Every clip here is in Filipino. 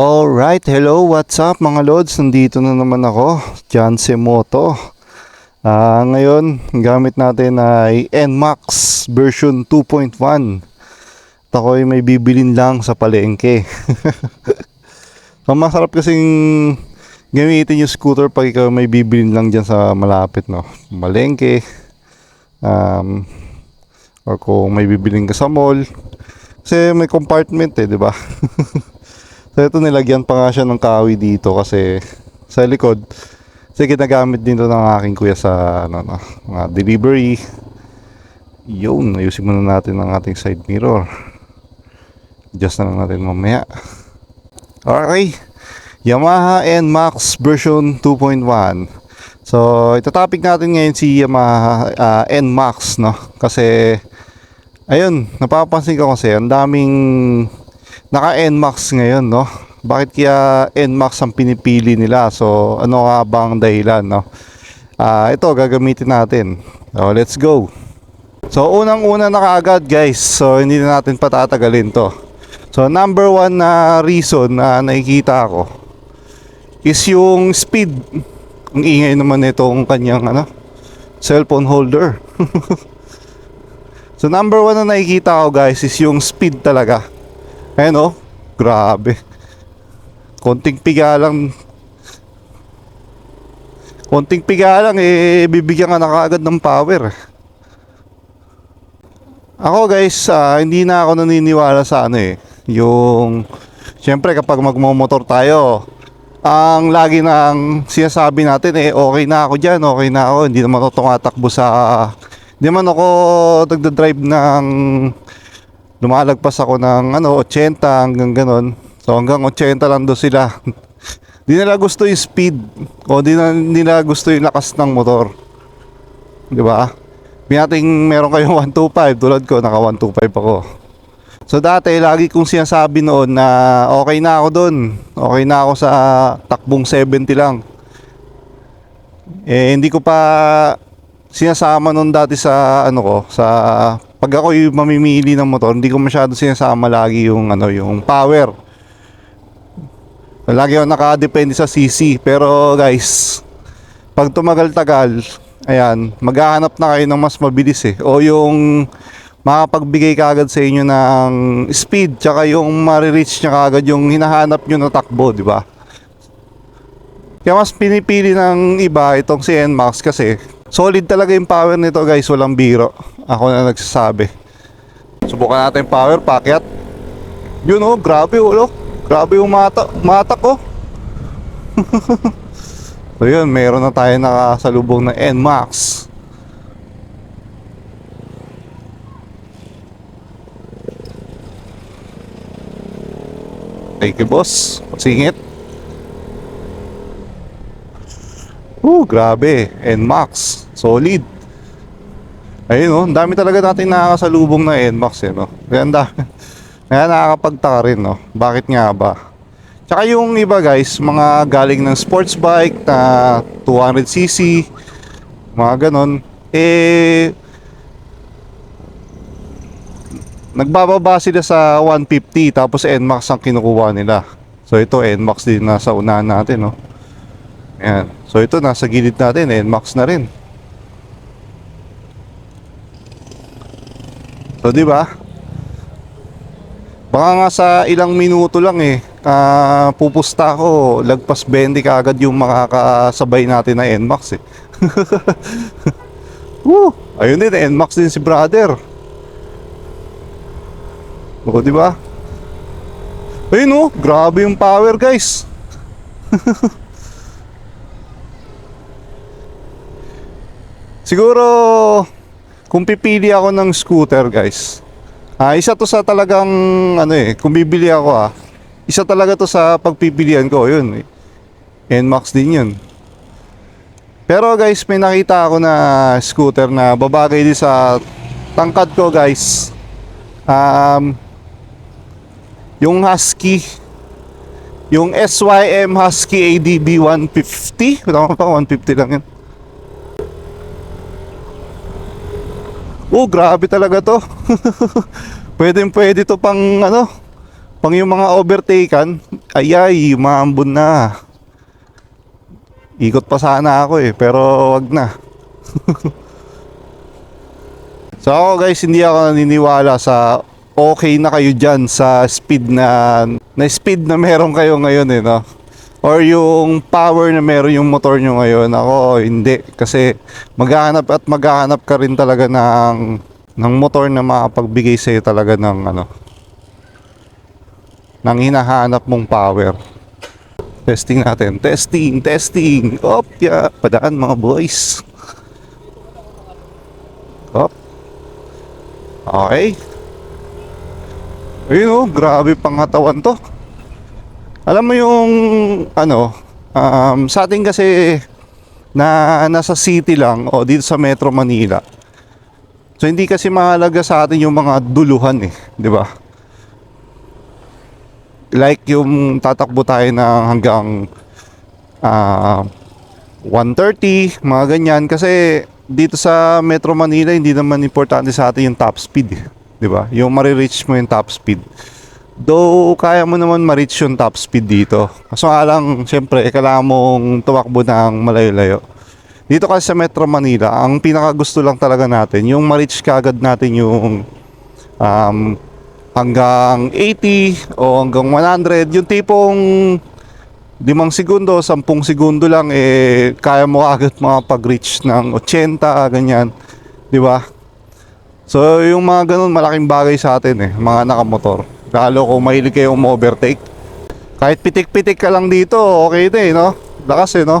Alright, hello, what's up mga lods? Nandito na naman ako, Janse Moto. Ah, ngayon, gamit natin ay NMAX version 2.1. At ako ay may bibilin lang sa palengke. so, masarap kasing gamitin yung scooter pag ikaw may bibilin lang dyan sa malapit, no? Malengke. Um, or kung may bibilin ka sa mall. Kasi may compartment eh, di ba? So ito nilagyan pa nga siya ng kawi dito kasi sa likod. Kasi ginagamit din to ng aking kuya sa ano, no, mga delivery. Yun, ayusin muna natin ang ating side mirror. Adjust na lang natin mamaya. Okay. Yamaha NMAX version 2.1. So, ito topic natin ngayon si Yamaha ah, NMAX, no? Kasi, ayun, napapansin ko kasi, ang daming naka NMAX ngayon, no? Bakit kaya NMAX ang pinipili nila? So, ano nga bang dahilan, no? Ah, ito gagamitin natin. So, let's go. So, unang-una na kaagad, guys. So, hindi na natin patatagalin to. So, number one na reason na nakikita ko is yung speed. Ang ingay naman itong kanyang ano, cellphone holder. so, number one na nakikita ko, guys, is yung speed talaga. Ayan oh, grabe. Konting piga lang. Konting piga lang eh bibigyan ka na kaagad ng power. Ako guys, ah, hindi na ako naniniwala sa ano eh. Yung Siyempre kapag magmomotor tayo, ang lagi nang sinasabi natin eh okay na ako diyan, okay na ako, hindi naman ako tumatakbo sa hindi naman ako nagda-drive ng lumalagpas ako ng ano 80 hanggang ganon. So hanggang 80 lang do sila. Di nila gusto yung speed o di na nila gusto yung lakas ng motor. 'Di ba? Pinating meron kayong 125 tulad ko naka 125 ako. So dati lagi kong sinasabi noon na okay na ako doon. Okay na ako sa takbong 70 lang. Eh hindi ko pa sinasama noon dati sa ano ko sa pag ako yung mamimili ng motor, hindi ko masyado sinasama lagi yung ano, yung power. Lagi ako nakadepende sa CC. Pero guys, pag tumagal-tagal, ayan, maghahanap na kayo ng mas mabilis eh. O yung makapagbigay kagad sa inyo ng speed, tsaka yung marireach niya kagad yung hinahanap nyo na takbo, di ba? Kaya mas pinipili ng iba itong si NMAX kasi solid talaga yung power nito guys, walang biro. Ako na nagsasabi. Subukan natin yung power, packet. Yun oh, grabe oh, oh. Grabe yung mata, mata ko. so yun, meron na tayo nakasalubong na NMAX. Thank you boss. Singit. Oh, grabe. NMAX. Solid. Ayun oh, dami talaga natin nakakasalubong na NMAX eh, no? Kaya ang dami. Kaya nakakapagtaka rin, no? Bakit nga ba? Tsaka yung iba guys, mga galing ng sports bike na 200cc, mga ganon, eh, nagbababa sila sa 150 tapos NMAX ang kinukuha nila. So ito NMAX din nasa unahan natin, no? Ayan. So ito nasa gilid natin, NMAX na rin. So di ba? Baka nga sa ilang minuto lang eh, ah, pupusta ako, lagpas 20 kaagad yung makakasabay natin na NMAX eh. Woo! Ayun din, NMAX din si brother. O, di ba? Ayun oh, grabe yung power guys. Siguro kung pipili ako ng scooter guys ah, isa to sa talagang ano eh kung bibili ako ah isa talaga to sa pagpipilian ko yun eh. NMAX din yun. Pero guys may nakita ako na scooter na babagay din sa tangkad ko guys. Um, yung Husky yung SYM Husky ADB 150 wala pa 150 lang yun Oh, grabe talaga to. pwede pwede to pang ano, Pang yung mga overtaken, ay ay, maambon na. Ikot pa sana ako eh, pero wag na. so ako guys, hindi ako naniniwala sa okay na kayo dyan sa speed na, na speed na meron kayo ngayon eh, no? Or yung power na meron yung motor nyo ngayon. Ako, hindi. Kasi maghahanap at maghahanap ka rin talaga ng, ng motor na makapagbigay sa'yo talaga ng ano, ng hinahanap mong power. Testing natin. Testing, testing. Op, ya. Padaan mga boys. Op. Okay. Ayun oh, grabe pangatawan to. Alam mo yung ano, um, sa atin kasi na nasa city lang o dito sa Metro Manila. So hindi kasi mahalaga sa atin yung mga duluhan eh, 'di ba? Like yung tatakbo tayo ng hanggang ah 130, mga ganyan kasi dito sa Metro Manila hindi naman importante sa atin yung top speed, eh, 'di ba? Yung marireach mo yung top speed. Though kaya mo naman ma-reach yung top speed dito. Kaso nga lang, syempre, eh, kailangan mong tumakbo ng malayo-layo. Dito kasi sa Metro Manila, ang pinaka gusto lang talaga natin, yung ma-reach kagad natin yung um, hanggang 80 o hanggang 100. Yung tipong 5 segundo, 10 segundo lang, eh, kaya mo agad makapag-reach ng 80, ganyan. Di ba? So, yung mga ganun, malaking bagay sa atin eh, mga nakamotor. Lalo kung mahilig kayong overtake. Kahit pitik-pitik ka lang dito, okay na eh, no? Lakas eh, no?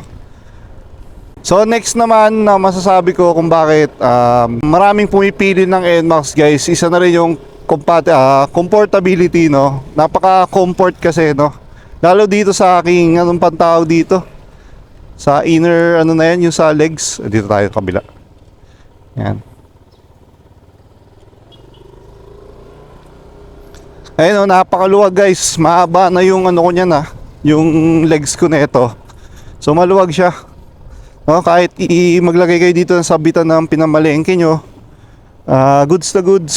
So next naman na masasabi ko kung bakit um, maraming pumipili ng NMAX guys, isa na rin yung compat ah, comfortability no. Napaka-comfort kasi no. Lalo dito sa aking anong pantawag dito. Sa inner ano na yan, yung sa legs. Dito tayo kabila. Yan. Ayun oh, napakaluwag guys. Mahaba na yung ano ko niyan ah. Yung legs ko na ito. So maluwag siya. No, kahit i maglagay kayo dito ng sabitan ng pinamalengke nyo. ah goods na goods.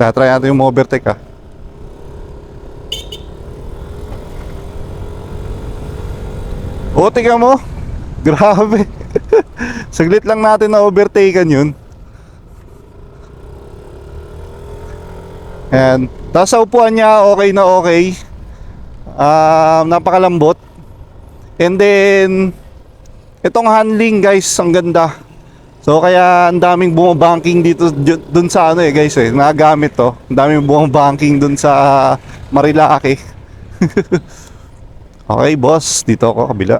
Tatry natin yung overtake ah. O, tingnan mo. Grabe. Saglit lang natin na overtaken yun. Ayan. Tapos sa upuan niya, okay na okay. Um, napakalambot. And then, itong handling guys, ang ganda. So kaya ang daming bumabanking dito dun sa ano eh guys eh, nagamit to. Ang daming bumabanking dun sa Marilaki. okay boss, dito ako kabila.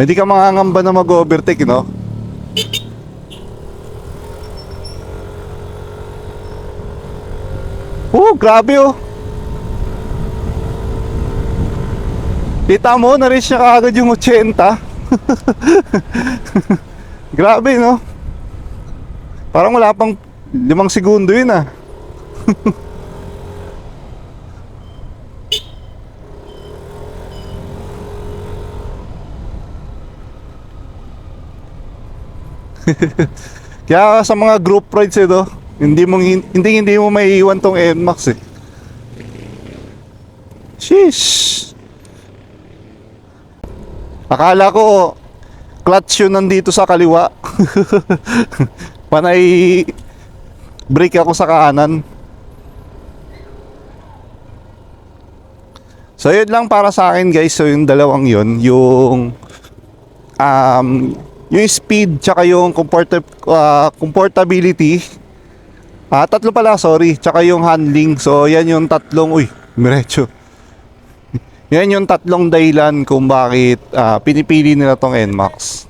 Hindi ka mangangamba na mag-overtake, no? Oh, grabe oh. Kita mo, na-reach niya kaagad yung 80. grabe, no? Parang wala pang limang segundo yun ah. Kaya sa mga group rides ito, hindi mo hindi hindi mo maiiwan tong NMAX eh. Sheesh. Akala ko clutch yun nandito sa kaliwa. Panay brake ako sa kanan. So yun lang para sa akin guys. So yung dalawang yun, yung um, yung speed tsaka yung comfort uh, comfortability. Ah, tatlo pala, sorry. Tsaka yung handling. So yan yung tatlong, uy, mirecho. Yan yung tatlong dahilan kung bakit ah, pinipili nila tong NMAX.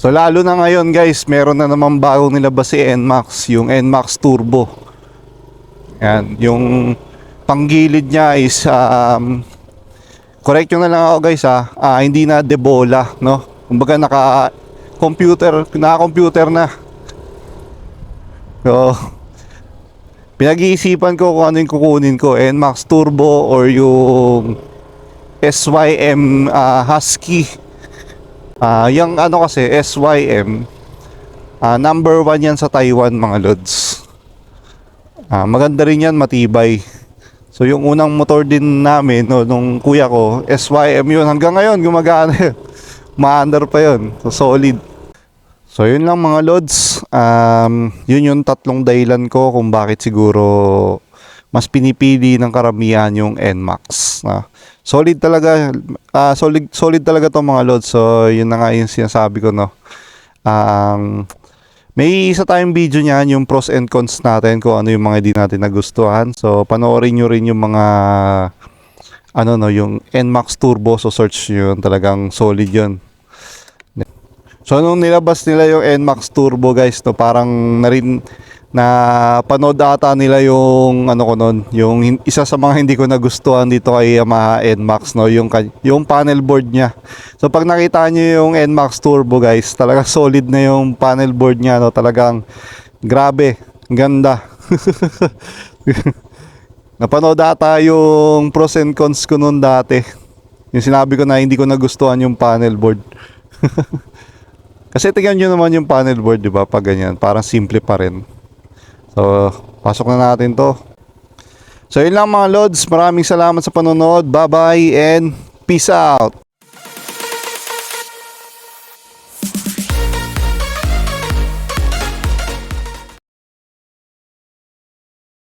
So lalo na ngayon guys, meron na naman bago nilabas si NMAX, yung NMAX Turbo. Yan, yung panggilid niya is um, correct nyo na lang ako guys ha, ah, hindi na debola, no? Kumbaga naka computer, naka computer na. So, pinag-iisipan ko kung ano yung kukunin ko, NMAX Turbo or yung SYM ah, Husky. Ah, yung ano kasi SYM Ah, number one yan sa Taiwan mga lods. Ah, maganda rin yan, matibay. So yung unang motor din namin, no, nung kuya ko, SYM yun. Hanggang ngayon, gumagana yun. Maandar pa yun. So solid. So yun lang mga lods. Um, yun yung tatlong dahilan ko kung bakit siguro mas pinipili ng karamihan yung NMAX. Na solid talaga, ah, solid solid talaga to mga lods. So yun na nga yung sinasabi ko no. Um, may isa tayong video niyan, yung pros and cons natin kung ano yung mga di natin nagustuhan. So panoorin nyo rin yung mga ano no, yung NMAX Turbo. So search yun, talagang solid yun. So nung nilabas nila yung NMAX Turbo guys, no, parang na rin na panood ata nila yung ano ko noon, yung isa sa mga hindi ko nagustuhan dito kay Yamaha NMAX no, yung yung panel board niya. So pag nakita niyo yung NMAX Turbo guys, talaga solid na yung panel board niya no, talagang grabe, ganda. Napanood ata yung pros and cons ko noon dati. Yung sinabi ko na hindi ko nagustuhan yung panel board. Kasi tingnan nyo naman yung panel board, di ba? Pag ganyan, parang simple pa rin. So, pasok na natin to. So, yun lang mga lods. Maraming salamat sa panonood. Bye-bye and peace out.